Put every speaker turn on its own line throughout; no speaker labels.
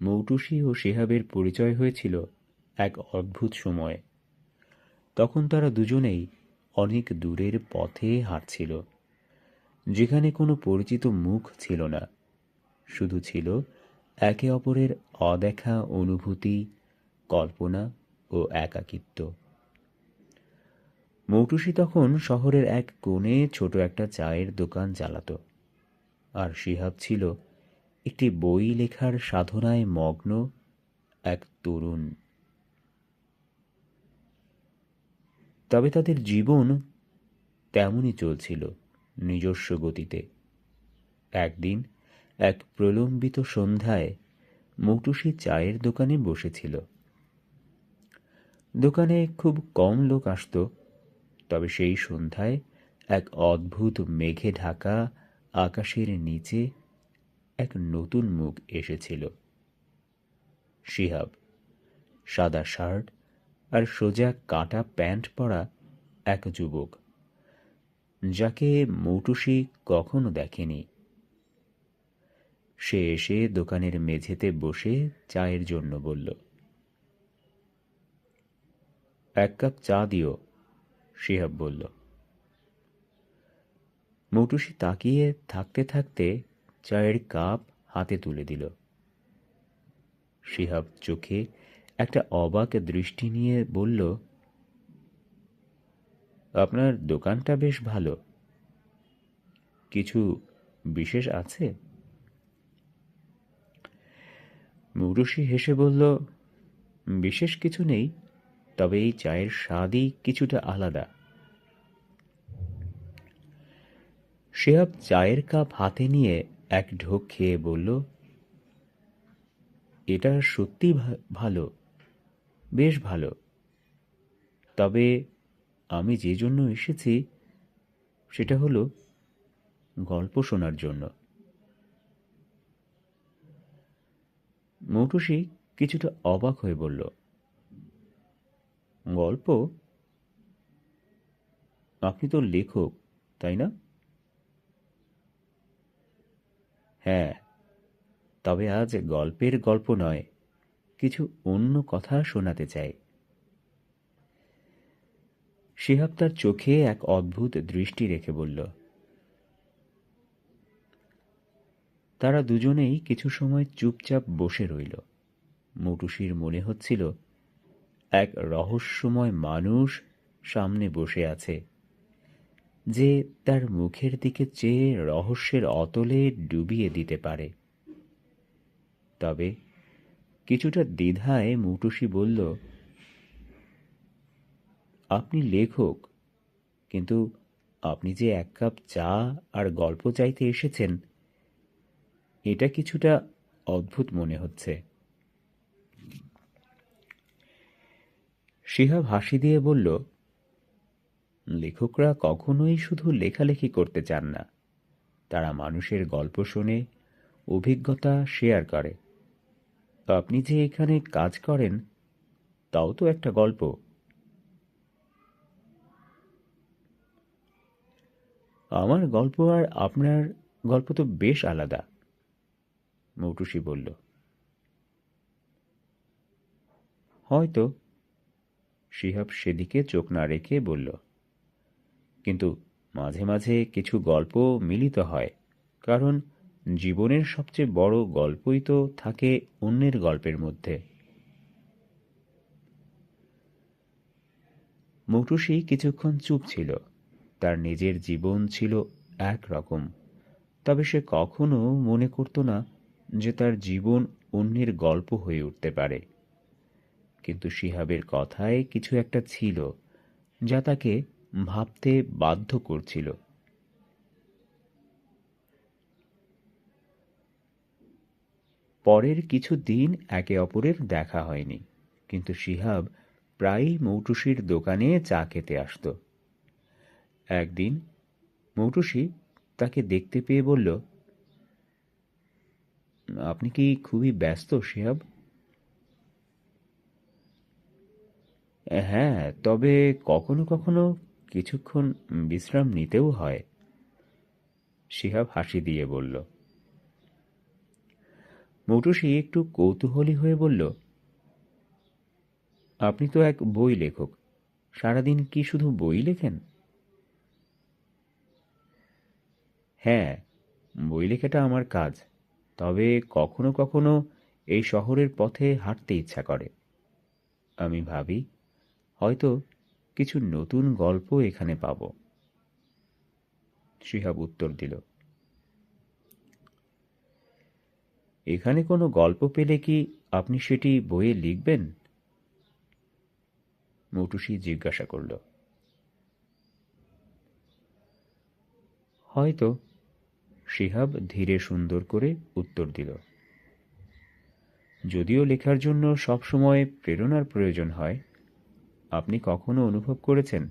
মৌটুসি ও শেহাবের পরিচয় হয়েছিল এক অদ্ভুত সময়ে। তখন তারা দুজনেই অনেক দূরের পথে হাঁটছিল, যেখানে কোনো পরিচিত মুখ ছিল না। শুধু ছিল একে অপরের অদেখা অনুভূতি, কল্পনা ও একাকিত্ব। মৌটুসি তখন শহরের এক কোণে ছোট একটা চায়ের দোকান চালাতো, আর শিহাব ছিল একটি বই লেখার সাধনায় মগ্ন এক তরুণ। তবে তাদের জীবন তেমনই চলছিল নিজস্ব গতিতে। একদিন এক প্রলম্বিত সন্ধ্যায় মৌটুসি চায়ের দোকানে বসেছিল। দোকানে খুব কম লোক আসত, তবে সেই সন্ধ্যায় এক অদ্ভুত মেঘে ঢাকা আকাশের নিচে এক নতুন মুখ এসেছিল। শিহাব, সাদা শার্ট আর সোজা কাটা প্যান্ট পরা এক যুবক, যাকে মৌটুসি কখনো দেখেনি। সে এসে দোকানের মেঝেতে বসে চায়ের জন্য বলল, এক কাপ চা দিও, শিহাব বলল। মৌটুসি তাকিয়ে থাকতে থাকতে চায়ের কাপ হাতে তুলে দিল। শিহাব চোখে একটা অবাক দৃষ্টি নিয়ে বলল, আপনার দোকানটা বেশ ভালো। কিছু বিশেষ আছে? মুরুষি হেসে বলল, বিশেষ কিছু নেই, তবে এই চায়ের স্বাদই কিছুটা আলাদা। শেহাব চায়ের কাপ হাতে নিয়ে এক ঢোক খেয়ে বলল, এটা সত্যি ভালো, বেশ ভালো। তবে আমি যে জন্য এসেছি, সেটা হলো গল্প শোনার জন্য। মৌটুসি কিছুটা অবাক হয়ে বলল, গল্প? আপনি তো লেখক, তাই না? হ্যাঁ। তবে আজ গল্পের গল্প নয়, কিছু অন্য কথা শোনাতে চাই। শিহাব তার চোখে এক অদ্ভুত দৃষ্টি রেখে বলল, তারা দুজনেই কিছু সময় চুপচাপ বসে রইল। মটুসির মনে হচ্ছিল, এক রহস্যময় মানুষ সামনে বসে আছে। যে তার মুখের দিকে চেয়ে রহস্যের অতলে ডুবিয়ে দিতে পারে। তবে কিছুটা দ্বিধায় মুটুসি বলল, আপনি লেখক, কিন্তু আপনি যে এক কাপ চা আর গল্প চাইতে এসেছেন, এটা কিছুটা অদ্ভুত মনে হচ্ছে। শিহাব হাসি দিয়ে বলল লেখকরা কখনোই শুধু লেখালেখি করতে চান না। তারা মানুষের গল্প শোনে, অভিজ্ঞতা শেয়ার করে। আপনি যে এখানে কাজ করেন, তাও তো একটা গল্প। আমার গল্প আর আপনার গল্প তো বেশ আলাদা, মৌটুসি বলল। হয়তো, শিহাব সেদিকে চোখ না রেখে বলল কিন্তু মাঝে মাঝে কিছু গল্প মিলিত হয়, কারণ জীবনের সবচেয়ে বড় গল্পই তো থাকে অন্যের গল্পের মধ্যে। মৌটুসি কিছুক্ষণ চুপ ছিল। তার নিজের জীবন ছিল এক রকম তবে সে কখনো মনে করত না যে তার জীবন অন্যের গল্প হয়ে উঠতে পারে। কিন্তু শিহাবের কথায় কিছু একটা ছিল, যা তাকে ভাবতে বাধ্য করছিল। পরের কিছু দিন একে অপরের দেখা হয়নি, কিন্তু শিহাব প্রায়ই মৌটুসির দোকানে চা খেতে আসত। একদিন মৌটুসি তাকে দেখতে পেয়ে বলল, আপনি কি খুবই ব্যস্ত, শিহাব? হ্যাঁ তবে কখনো কখনো কিছুক্ষণ বিশ্রাম নিতেও হয়। শিহাব হাসি দিয়ে বলল মৌটুসি একটু কৌতূহলী হয়ে বলল, আপনি তো এক বই লেখক, সারাদিন কি শুধু বই লেখেন? হ্যাঁ বই লেখাটা আমার কাজ, তবে কখনো কখনো এই শহরের পথে হাঁটতে ইচ্ছা করে। আমি ভাবি, হয়তো কিছু নতুন গল্প এখানে পাব। শিহাব উত্তর দিল, এখানে কোনো গল্প পেলে কি আপনি সেটি বইয়ে লিখবেন? মৌটুসি জিজ্ঞাসা করল, হয়তো। শিহাব ধীরে সুন্দর করে উত্তর দিল, যদিও লেখার জন্য সবসময় প্রেরণার প্রয়োজন হয় আপনি কখনো অনুভব করেছেন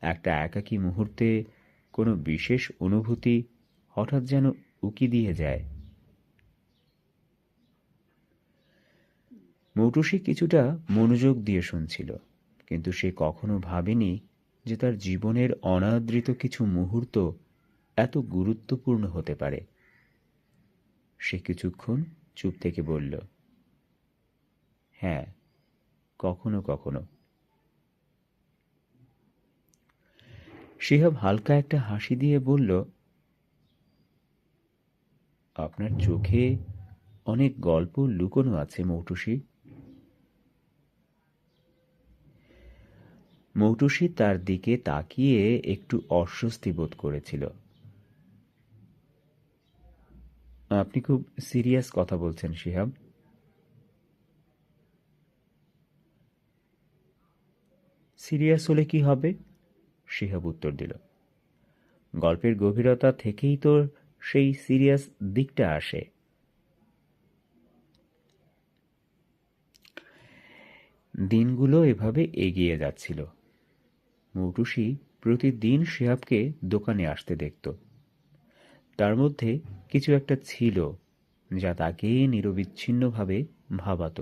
একটা একাকী মুহূর্তে কোনো বিশেষ অনুভূতি হঠাৎ যেন উকি দিয়ে যায়? মৌটুসি কিছুটা মনোযোগ দিয়ে শুনছিল, কিন্তু সে কখনো ভাবেনি যে তার জীবনের অনাদৃত কিছু মুহূর্ত এত গুরুত্বপূর্ণ হতে পারে। সে কিছুক্ষণ চুপ থেকে বলল হ্যাঁ কখনো কখনো। শিহাব হালকা একটা হাসি দিয়ে বলল, আপনার চোখে অনেক গল্প লুকোনো আছে, মৌটুসি। মৌটুসি তার দিকে তাকিয়ে একটু অস্বস্তি বোধ করেছিল। আপনি খুব সিরিয়াস কথা বলছেন, শিহাব। সিরিয়াস হলে কি হবে? শিহাব উত্তর দিল, গল্পের গভীরতা থেকেই তো সেই সিরিয়াস দিকটা আসে। দিনগুলো এভাবে এগিয়ে যাচ্ছিল। মৌটুসি প্রতিদিন শিহাবকে দোকানে আসতে দেখত। তার মধ্যে কিছু একটা ছিল যা তাকে নিরবিচ্ছিন্নভাবে ভাবাত।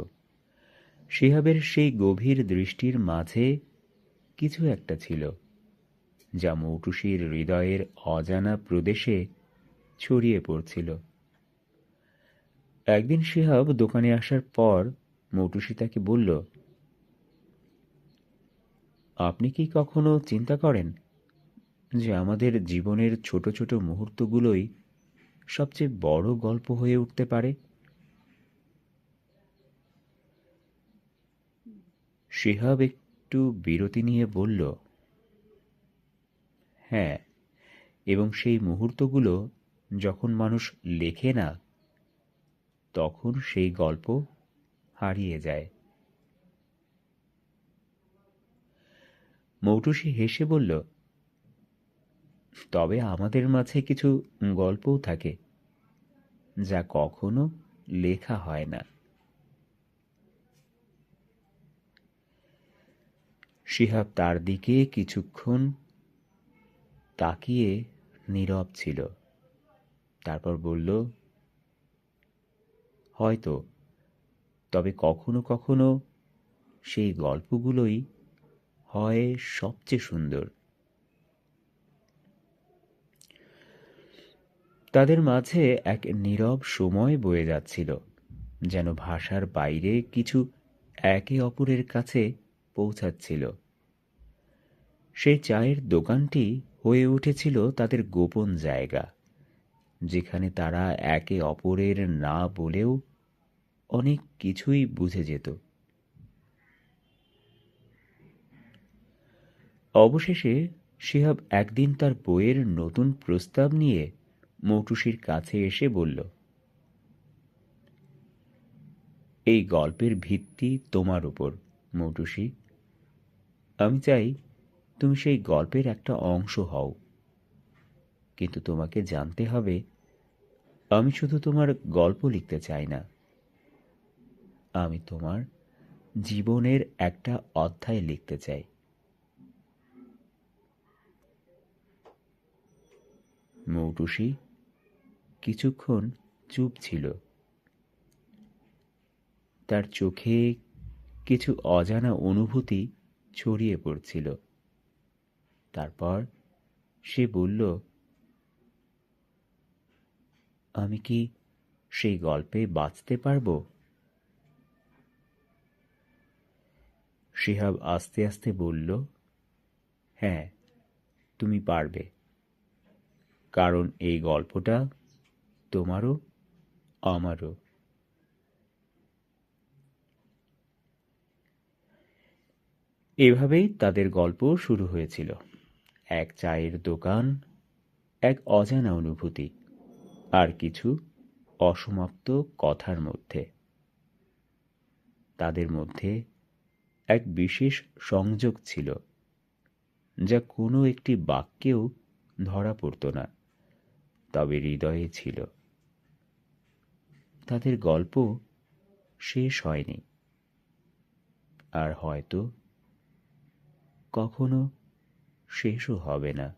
শিহাবের সেই গভীর দৃষ্টির মাঝে কিছু একটা ছিল। যা মৌটুসির হৃদয়ের অজানা প্রদেশে ছড়িয়ে পড়ছিল। একদিন শিহাব দোকানে আসার পর মৌটুসি তাকে বলল, আপনি কি কখনো চিন্তা করেন যে আমাদের জীবনের ছোট ছোট মুহূর্তগুলোই সবচেয়ে বড় গল্প হয়ে উঠতে পারে? শিহাব একটু বিরতি নিয়ে বলল হ্যাঁ এবং সেই মুহূর্তগুলো যখন মানুষ লেখে না, তখন সেই গল্প হারিয়ে যায়। মৌটুসি হেসে বলল, তবে আমাদের মাঝে কিছু গল্পও থাকে, যা কখনো লেখা হয় না। শিহাব তার দিকে কিছুক্ষণ তাকিয়ে নীরব ছিল। তারপর বলল, হয়তো, তবে কখনো কখনো সেই গল্পগুলোই হয় সবচেয়ে সুন্দর। তাদের মাঝে এক নীরব সময় বয়ে যাচ্ছিল, যেন ভাষার বাইরে কিছু একে অপরের কাছে পৌঁছাচ্ছিল। সেই চায়ের দোকানটি হয়ে উঠেছিল তাদের গোপন জায়গা, যেখানে তারা একে অপরের না বলেও অনেক কিছুই বুঝে যেত। অবশেষে শিহাব একদিন তার বইয়ের নতুন প্রস্তাব নিয়ে মৌটুসির কাছে এসে বলল, এই গল্পের ভিত্তি তোমার উপর, মৌটুসি। আমি চাই তুমি সেই গল্পের একটা অংশ হও। কিন্তু তোমাকে জানতে হবে, আমি শুধু তোমার গল্প লিখতে চাই না। আমি তোমার জীবনের একটা অধ্যায় লিখতে চাই। মৌটুসি কিছুক্ষণ চুপ ছিল। তার চোখে কিছু অজানা অনুভূতি ছড়িয়ে পড়ছিল। তারপর সে বলল, আমি কি সেই গল্পে বাঁচতে পারব? শিহাব আস্তে আস্তে বলল হ্যাঁ তুমি পারবে। কারণ এই গল্পটা তোমারও, আমারও। এভাবেই তাদের গল্প শুরু হয়েছিল। এক চায়ের দোকান, এক অজানা অনুভূতি, আর কিছু অসমাপ্ত কথার মধ্যে। তাদের মধ্যে এক বিশেষ সংযোগ ছিল, যা কোনো একটি বাক্যেও ধরা পড়ত না, তবে হৃদয়ে ছিল। তাদের গল্প শেষ হয়নি, আর হয়তো কখনো শেষও হবে না।